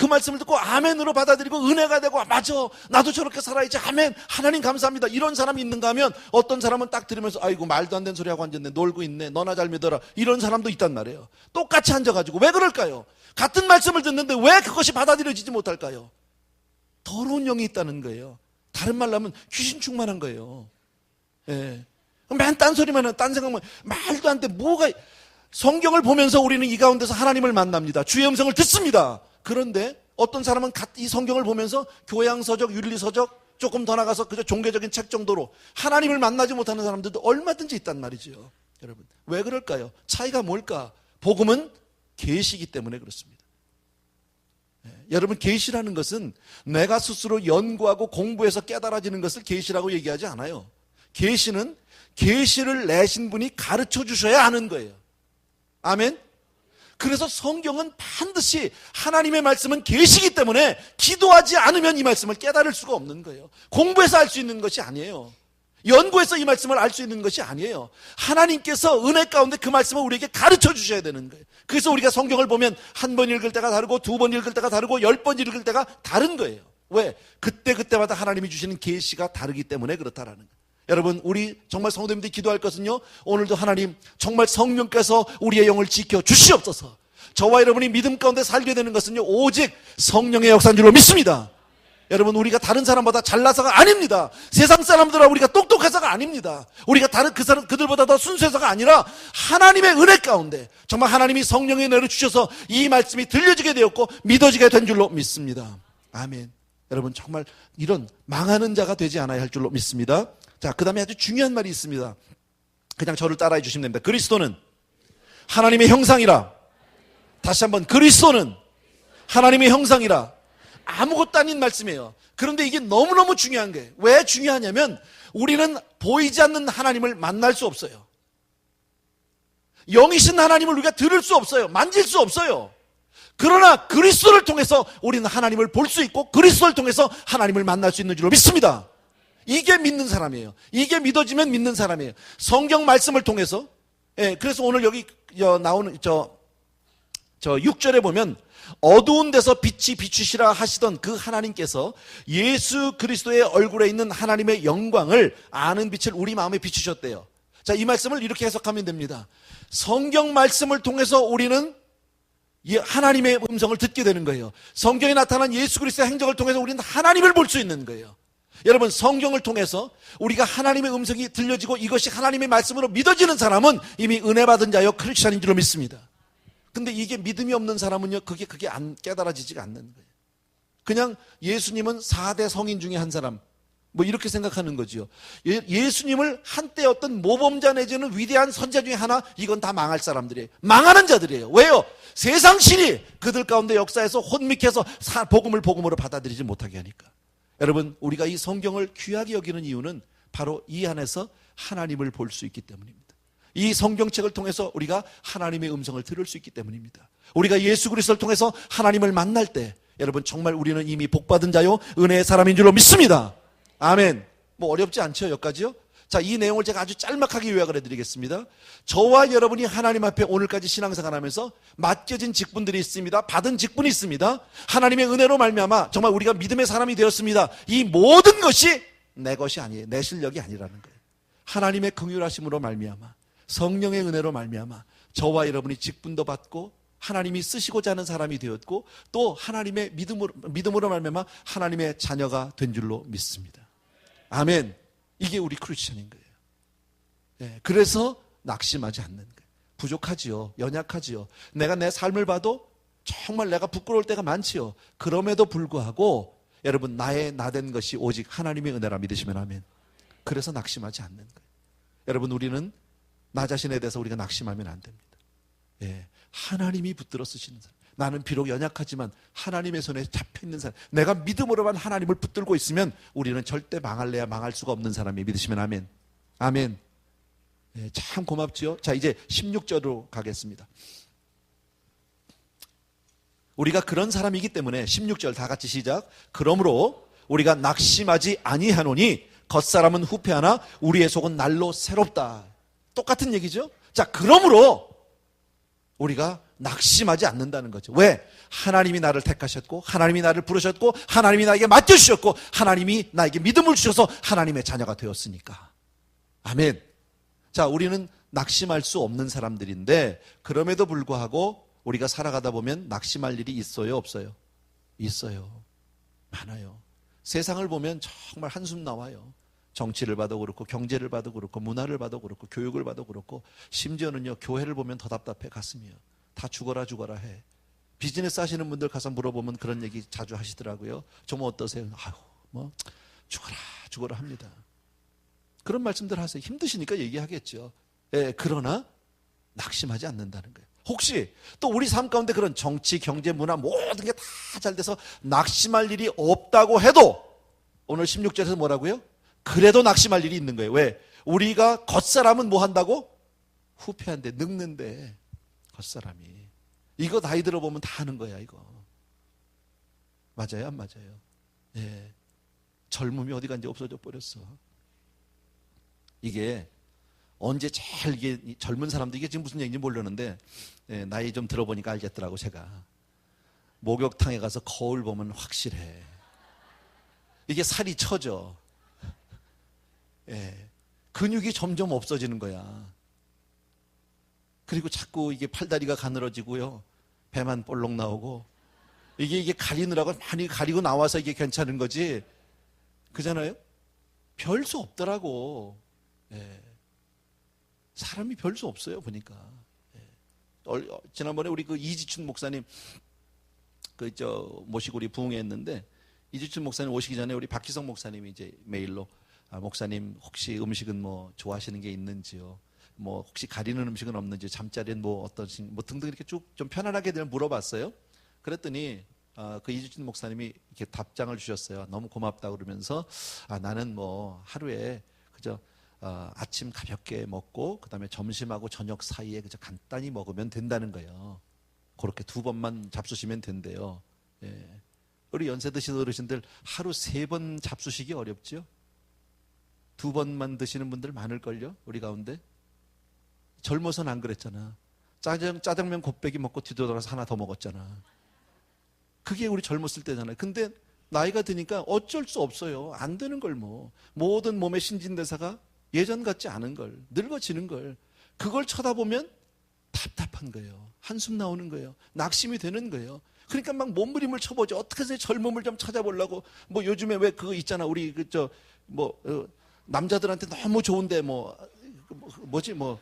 그 말씀을 듣고 아멘으로 받아들이고 은혜가 되고 맞아. 나도 저렇게 살아야지. 아멘. 하나님 감사합니다. 이런 사람이 있는가 하면 어떤 사람은 딱 들으면서 아이고 말도 안 되는 소리 하고 앉았네. 놀고 있네. 너나 잘 믿어라. 이런 사람도 있단 말이에요. 똑같이 앉아가지고. 왜 그럴까요? 같은 말씀을 듣는데 왜 그것이 받아들여지지 못할까요? 더러운 영이 있다는 거예요. 다른 말로 하면 귀신 충만한 거예요. 예. 맨 딴소리만 해, 딴 생각만. 말도 안 돼. 뭐가 성경을 보면서 우리는 이 가운데서 하나님을 만납니다. 주의 음성을 듣습니다. 그런데 어떤 사람은 갓이 성경을 보면서 교양서적, 윤리서적 조금 더 나가서 그저 종교적인 책 정도로 하나님을 만나지 못하는 사람들도 얼마든지 있단 말이죠. 여러분. 왜 그럴까요? 차이가 뭘까? 복음은 계시기 때문에 그렇습니다. 예, 여러분 계시라는 것은 내가 스스로 연구하고 공부해서 깨달아지는 것을 계시라고 얘기하지 않아요. 계시는 계시를 내신 분이 가르쳐 주셔야 하는 거예요. 아멘. 그래서 성경은 반드시 하나님의 말씀은 계시기 때문에 기도하지 않으면 이 말씀을 깨달을 수가 없는 거예요. 공부해서 알 수 있는 것이 아니에요. 연구해서 이 말씀을 알 수 있는 것이 아니에요. 하나님께서 은혜 가운데 그 말씀을 우리에게 가르쳐 주셔야 되는 거예요. 그래서 우리가 성경을 보면 한 번 읽을 때가 다르고 두 번 읽을 때가 다르고 열 번 읽을 때가 다른 거예요. 왜? 그때 그때마다 하나님이 주시는 계시가 다르기 때문에 그렇다라는 거예요. 여러분, 우리 정말 성도님들이 기도할 것은요, 오늘도 하나님, 정말 성령께서 우리의 영을 지켜 주시옵소서. 저와 여러분이 믿음 가운데 살게 되는 것은요, 오직 성령의 역사인 줄로 믿습니다. 여러분, 우리가 다른 사람보다 잘나서가 아닙니다. 세상 사람들아 우리가 똑똑해서가 아닙니다. 우리가 다른 그 사람, 그들보다 더 순수해서가 아니라 하나님의 은혜 가운데 정말 하나님이 성령의 은혜를 주셔서 이 말씀이 들려지게 되었고 믿어지게 된 줄로 믿습니다. 아멘. 여러분, 정말 이런 망하는 자가 되지 않아야 할 줄로 믿습니다. 자, 그 다음에 아주 중요한 말이 있습니다. 그냥 저를 따라해 주시면 됩니다. 그리스도는 하나님의 형상이라. 다시 한번, 그리스도는 하나님의 형상이라. 아무것도 아닌 말씀이에요. 그런데 이게 너무너무 중요한 거예요. 왜 중요하냐면 우리는 보이지 않는 하나님을 만날 수 없어요. 영이신 하나님을 우리가 들을 수 없어요. 만질 수 없어요. 그러나 그리스도를 통해서 우리는 하나님을 볼 수 있고 그리스도를 통해서 하나님을 만날 수 있는 줄로 믿습니다. 이게 믿는 사람이에요. 이게 믿어지면 믿는 사람이에요. 성경 말씀을 통해서 예, 그래서 오늘 여기 저, 나오는 저, 저 6절에 보면 어두운 데서 빛이 비추시라 하시던 그 하나님께서 예수 그리스도의 얼굴에 있는 하나님의 영광을 아는 빛을 우리 마음에 비추셨대요. 자, 이 말씀을 이렇게 해석하면 됩니다. 성경 말씀을 통해서 우리는 이 하나님의 음성을 듣게 되는 거예요. 성경에 나타난 예수 그리스도의 행적을 통해서 우리는 하나님을 볼 수 있는 거예요. 여러분 성경을 통해서 우리가 하나님의 음성이 들려지고 이것이 하나님의 말씀으로 믿어지는 사람은 이미 은혜 받은 자요 크리스천인 줄로 믿습니다. 근데 이게 믿음이 없는 사람은요 그게 그게 안 깨달아지지가 않는 거예요. 그냥 예수님은 4대 성인 중에 한 사람 뭐 이렇게 생각하는 거지요. 예, 수님을 한때 어떤 모범자 내지는 위대한 선자 중에 하나 이건 다 망할 사람들이에요. 망하는 자들이에요. 왜요? 세상 신이 그들 가운데 역사에서 혼미해서 복음을 복음으로 받아들이지 못하게 하니까. 여러분, 우리가 이 성경을 귀하게 여기는 이유는 바로 이 안에서 하나님을 볼 수 있기 때문입니다. 이 성경책을 통해서 우리가 하나님의 음성을 들을 수 있기 때문입니다. 우리가 예수 그리스도를 통해서 하나님을 만날 때 여러분 정말 우리는 이미 복 받은 자요 은혜의 사람인 줄로 믿습니다. 아멘. 뭐 어렵지 않죠, 여기까지요? 자, 이 내용을 제가 아주 짤막하게 요약을 해드리겠습니다. 저와 여러분이 하나님 앞에 오늘까지 신앙생활 하면서 맡겨진 직분들이 있습니다. 받은 직분이 있습니다. 하나님의 은혜로 말미암아 정말 우리가 믿음의 사람이 되었습니다. 이 모든 것이 내 것이 아니에요. 내 실력이 아니라는 거예요. 하나님의 긍휼하심으로 말미암아 성령의 은혜로 말미암아 저와 여러분이 직분도 받고 하나님이 쓰시고자 하는 사람이 되었고 또 하나님의 믿음으로, 믿음으로 말미암아 하나님의 자녀가 된 줄로 믿습니다. 아멘. 이게 우리 크리스천인 거예요. 예, 그래서 낙심하지 않는 거예요. 부족하지요. 연약하지요. 내가 내 삶을 봐도 정말 내가 부끄러울 때가 많지요. 그럼에도 불구하고 여러분 나의 나된 것이 오직 하나님의 은혜라 믿으시면 하면 그래서 낙심하지 않는 거예요. 여러분 우리는 나 자신에 대해서 우리가 낙심하면 안 됩니다. 예, 하나님이 붙들어 쓰시는 사람. 나는 비록 연약하지만 하나님의 손에 잡혀 있는 사람. 내가 믿음으로만 하나님을 붙들고 있으면 우리는 절대 망할래야 망할 수가 없는 사람이 믿으시면 아멘. 아멘. 네, 참 고맙지요. 자, 이제 16절로 가겠습니다. 우리가 그런 사람이기 때문에 16절 다 같이 시작. 그러므로 우리가 낙심하지 아니하노니 겉사람은 후패하나 우리의 속은 날로 새롭다. 똑같은 얘기죠. 자, 그러므로 우리가 낙심하지 않는다는 거죠. 왜? 하나님이 나를 택하셨고, 하나님이 나를 부르셨고, 하나님이 나에게 맡겨주셨고, 하나님이 나에게 믿음을 주셔서 하나님의 자녀가 되었으니까. 아멘. 자, 우리는 낙심할 수 없는 사람들인데, 그럼에도 불구하고 우리가 살아가다 보면 낙심할 일이 있어요, 없어요? 있어요. 많아요. 세상을 보면 정말 한숨 나와요. 정치를 봐도 그렇고 경제를 봐도 그렇고 문화를 봐도 그렇고 교육을 봐도 그렇고 심지어는요 교회를 보면 더 답답해 가슴이요. 다 죽어라 죽어라 해. 비즈니스 하시는 분들 가서 물어보면 그런 얘기 자주 하시더라고요. 좀 어떠세요? 아유 뭐 죽어라 죽어라 합니다. 그런 말씀들 하세요. 힘드시니까 얘기하겠죠. 예, 그러나 낙심하지 않는다는 거예요. 혹시 또 우리 삶 가운데 그런 정치, 경제, 문화 모든 게 다 잘 돼서 낙심할 일이 없다고 해도 오늘 16절에서 뭐라고요? 그래도 낙심할 일이 있는 거예요. 왜? 우리가 겉사람은 뭐 한다고? 후패한데, 늙는데, 겉사람이. 이거 나이 들어보면 다 하는 거야, 이거. 맞아요, 안 맞아요? 예. 젊음이 어디 간지 없어져 버렸어. 이게 언제 제일 이게 젊은 사람들 이게 지금 무슨 얘기인지 모르는데 예, 나이 좀 들어보니까 알겠더라고 제가 목욕탕에 가서 거울 보면 확실해 이게 살이 처져 예, 근육이 점점 없어지는 거야. 그리고 자꾸 이게 팔다리가 가늘어지고요. 배만 볼록 나오고. 이게 이게 가리느라고 많이 가리고 나와서 이게 괜찮은 거지. 그잖아요? 별 수 없더라고. 예. 사람이 별 수 없어요 보니까. 예. 얼- 어, 지난번에 우리 그 이지춘 목사님 그 저 모시고 우리 부흥했는데 이지춘 목사님 오시기 전에 우리 박희성 목사님이 이제 메일로 아, 목사님 혹시 음식은 뭐 좋아하시는 게 있는지요? 뭐 혹시 가리는 음식은 없는지 잠자리는 뭐 어떠신 뭐 등등 이렇게 쭉 좀 편안하게 들 물어봤어요. 그랬더니 아, 그 이주진 목사님이 이렇게 답장을 주셨어요. 너무 고맙다 그러면서 아, 나는 뭐 하루에 그저 어, 아침 가볍게 먹고 그다음에 점심하고 저녁 사이에 그저 간단히 먹으면 된다는 거예요. 그렇게 두 번만 잡수시면 된대요. 예. 우리 연세 드신 어르신들 하루 세 번 잡수시기 어렵죠? 두 번만 드시는 분들 많을걸요? 우리 가운데? 젊어서는 안 그랬잖아. 짜장, 짜장면 곱빼기 먹고 뒤돌아서 하나 더 먹었잖아. 그게 우리 젊었을 때잖아요. 근데 나이가 드니까 어쩔 수 없어요. 안 되는 걸 뭐. 모든 몸의 신진대사가 예전 같지 않은 걸, 늙어지는 걸. 그걸 쳐다보면 답답한 거예요. 한숨 나오는 거예요. 낙심이 되는 거예요. 그러니까 막 몸부림을 쳐보죠. 어떻게 해서 젊음을 좀 찾아보려고. 뭐 요즘에 왜 그거 있잖아. 우리 그 저뭐 어, 남자들한테 너무 좋은데 뭐 뭐- 뭐지 뭐.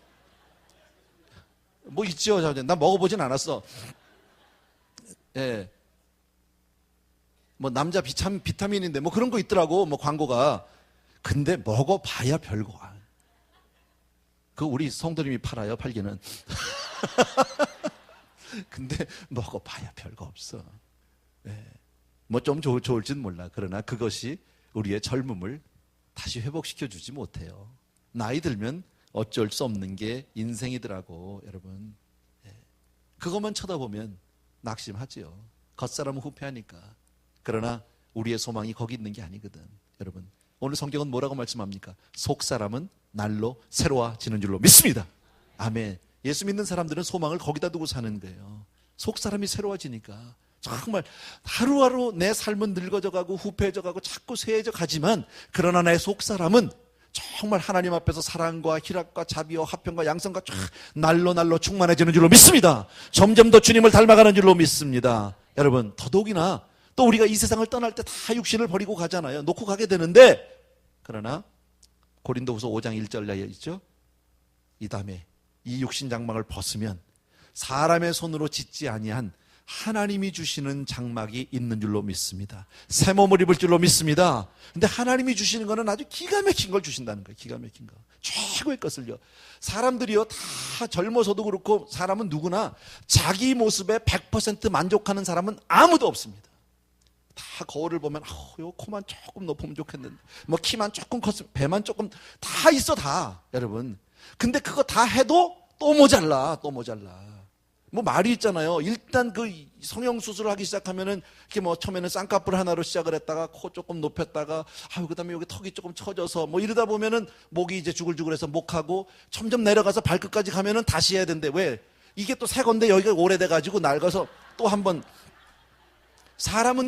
뭐 있죠. 자, 나 먹어보진 않았어. 예. 뭐 남자 비참 비타민인데 뭐 그런 거 있더라고. 뭐 광고가. 근데 먹어봐야 별거야. 그 우리 성도님이 팔아요. 팔기는. 근데 먹어봐야 별거 없어. 뭐좀 좋을진 몰라. 그러나 그것이 우리의 젊음을 다시 회복시켜 주지 못해요. 나이 들면 어쩔 수 없는 게 인생이더라고, 여러분. 예. 그것만 쳐다보면 낙심하지요. 겉사람은 후패하니까. 그러나 우리의 소망이 거기 있는 게 아니거든, 여러분. 오늘 성경은 뭐라고 말씀합니까? 속사람은 날로 새로워지는 줄로 믿습니다. 아멘. 예수 믿는 사람들은 소망을 거기다 두고 사는 거예요. 속사람이 새로워지니까. 정말 하루하루 내 삶은 늙어져 가고 후패져 가고 자꾸 쇠해져 가지만 그러나 내 속사람은 정말 하나님 앞에서 사랑과 희락과 자비와 화평과 양성과 쫙 날로 날로 충만해지는 줄로 믿습니다. 점점 더 주님을 닮아가는 줄로 믿습니다. 여러분 더더욱이나 또 우리가 이 세상을 떠날 때 다 육신을 버리고 가잖아요. 놓고 가게 되는데 그러나 고린도후서 5장 1절 나에 있죠. 이 다음에 이 육신 장막을 벗으면 사람의 손으로 짓지 아니한 하나님이 주시는 장막이 있는 줄로 믿습니다. 새 몸을 입을 줄로 믿습니다. 근데 하나님이 주시는 거는 아주 기가 막힌 걸 주신다는 거예요. 기가 막힌 거. 최고의 것을요. 사람들이요, 다 젊어서도 그렇고, 사람은 누구나 자기 모습에 100% 만족하는 사람은 아무도 없습니다. 다 거울을 보면, 아, 요 코만 조금 높으면 좋겠는데, 뭐 키만 조금 컸으면, 배만 조금, 다 있어, 다. 여러분. 근데 그거 다 해도 또 모자라, 또 모자라. 뭐 말이 있잖아요. 일단 그 성형 수술을 하기 시작하면은 이렇게 뭐 처음에는 쌍꺼풀 하나로 시작을 했다가 코 조금 높였다가 아유 그다음에 여기 턱이 조금 처져서 뭐 이러다 보면은 목이 이제 주글주글해서 목하고 점점 내려가서 발끝까지 가면은 다시 해야 된대. 왜? 이게 또 새 건데 여기가 오래돼 가지고 낡아서 또 한번 사람은